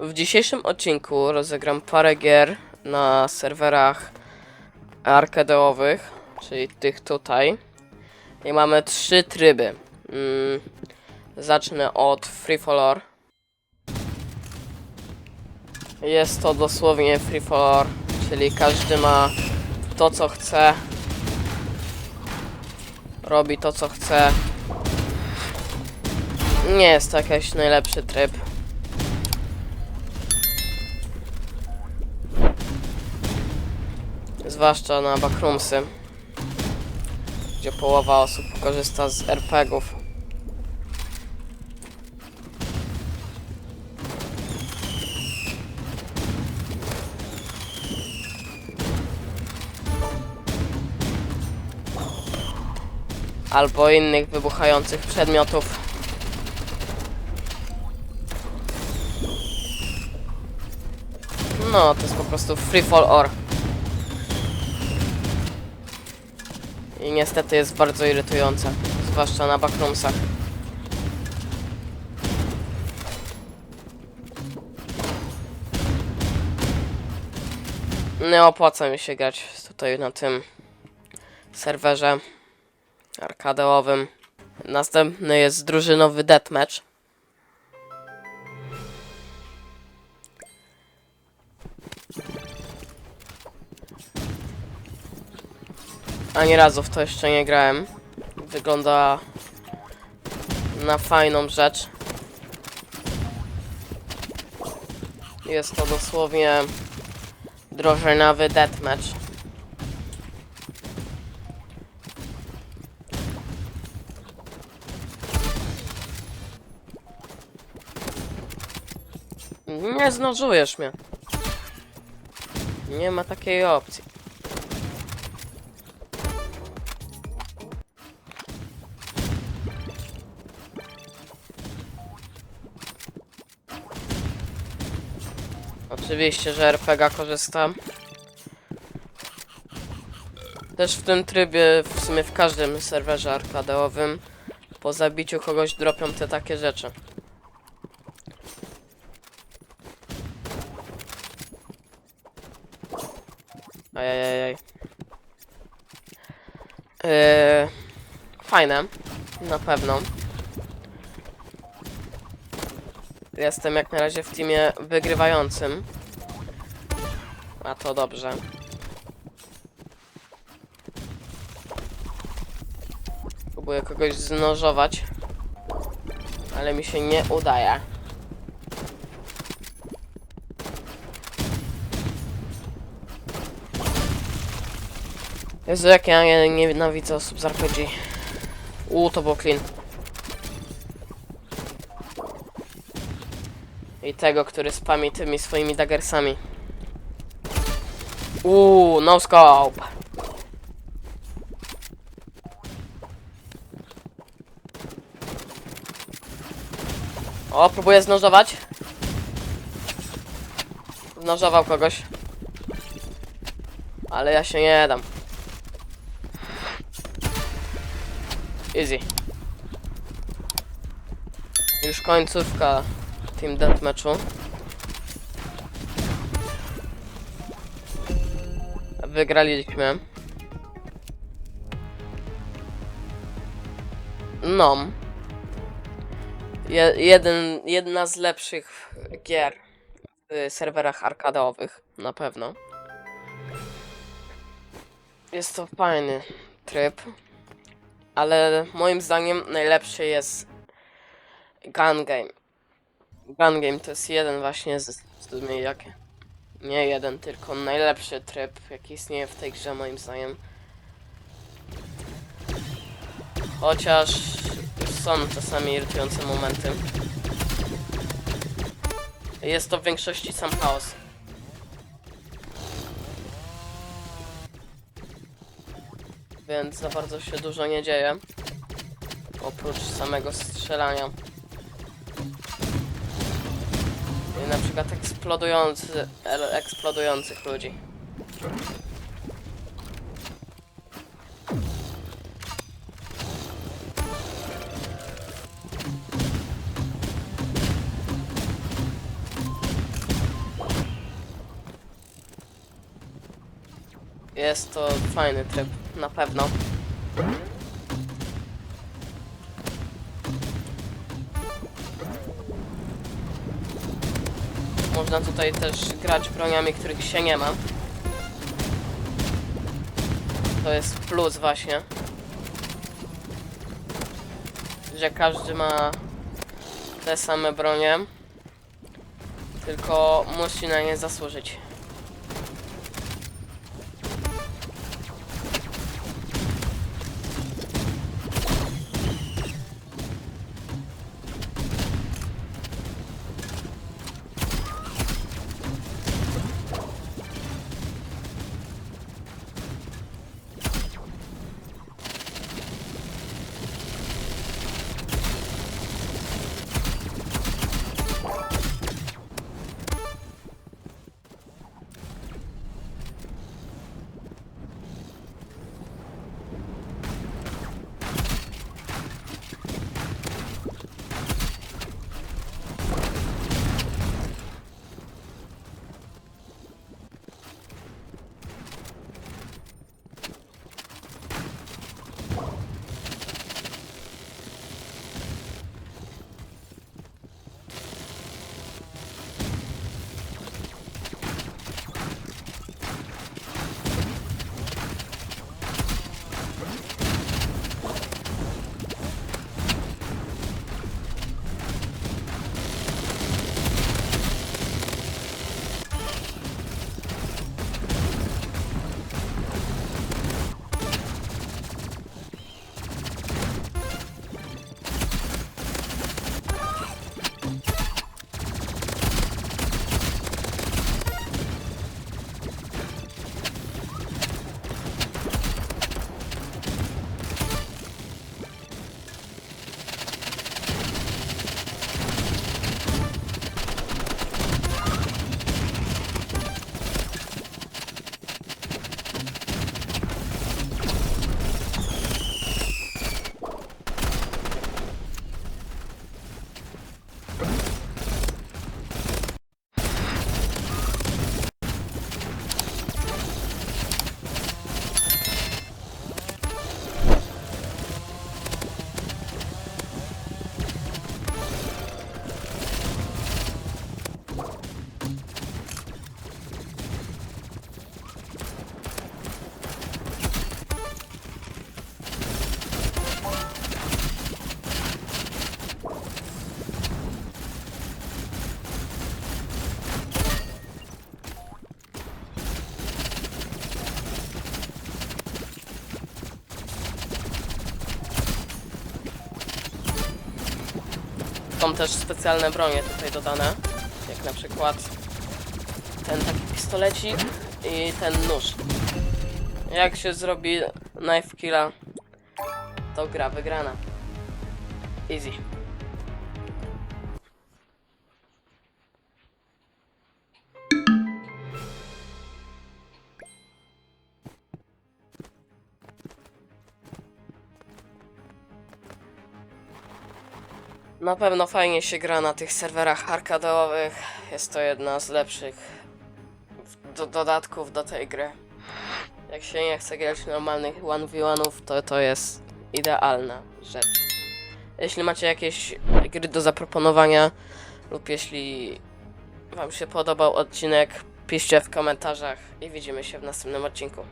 W dzisiejszym odcinku rozegram parę gier na serwerach arkadeowych, czyli tych tutaj. I mamy trzy tryby. Mm, zacznę od Free for All. Jest to dosłownie Free for All, czyli każdy ma to co chce. Robi to co chce. Nie jest to jakiś najlepszy tryb. Zwłaszcza na backroomsy, gdzie połowa osób korzysta z RPGów. Albo innych wybuchających przedmiotów. No, to jest po prostu free fall or. Niestety jest bardzo irytujące, zwłaszcza na backroomsach. Nie opłaca mi się grać tutaj na tym serwerze arkadeowym. Następny jest drużynowy deathmatch. Ani razu w to jeszcze nie grałem. Wygląda na fajną rzecz. Jest to dosłownie drożynowy deathmatch. Nie znożujesz mnie. Nie ma takiej opcji. Oczywiście, że RPG korzystam. Też w tym trybie, w sumie w każdym serwerze arkadeowym, po zabiciu kogoś dropią te takie rzeczy. Ajajajaj. Yy, fajne, na pewno. Jestem jak na razie w teamie wygrywającym. A to dobrze. Próbuję kogoś znożować. Ale mi się nie udaje. Jezu, jak ja nie- nienawidzę osób z RPG. Uuu, to był clean. I tego, który spami tymi swoimi daggersami. Uuu, no scope. O, próbuję znożować. Znożował kogoś. Ale ja się nie dam. Easy. Już końcówka Team Deathmatchu. Wygraliśmy. No. Je, jeden, jedna z lepszych gier w serwerach arkadowych, na pewno. Jest to fajny tryb, ale moim zdaniem najlepszy jest Gun Game. Gun Game to jest jeden właśnie z, z jak nie jeden, tylko najlepszy tryb, jaki istnieje w tej grze moim zdaniem. Chociaż są czasami irytujące momenty. Jest to w większości sam chaos. Więc za bardzo się dużo nie dzieje. Oprócz samego strzelania. na przykład eksplodujący, eksplodujących ludzi. Jest to fajny tryb, na pewno. Można tutaj też grać broniami, których się nie ma. To jest plus właśnie. Że każdy ma te same bronie. Tylko musi na nie zasłużyć. Bye. Są też specjalne bronie tutaj dodane, jak na przykład ten taki pistolecik i ten nóż. Jak się zrobi knife killa, to gra wygrana. Easy. Na pewno fajnie się gra na tych serwerach arkadowych. Jest to jedna z lepszych do dodatków do tej gry. Jak się nie chce grać normalnych 1v1, to to jest idealna rzecz. Jeśli macie jakieś gry do zaproponowania lub jeśli Wam się podobał odcinek, piszcie w komentarzach i widzimy się w następnym odcinku.